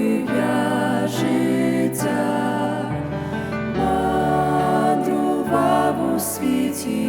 провів мандрував у світі,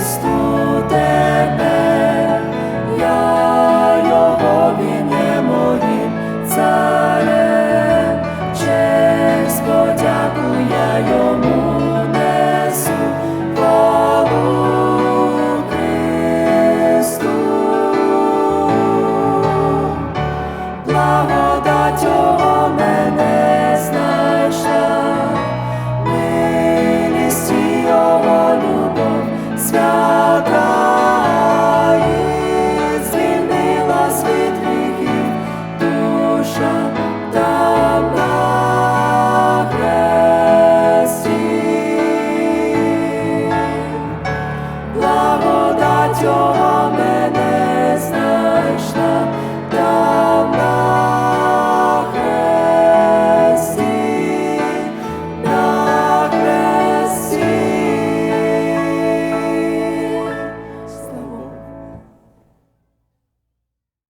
stars. your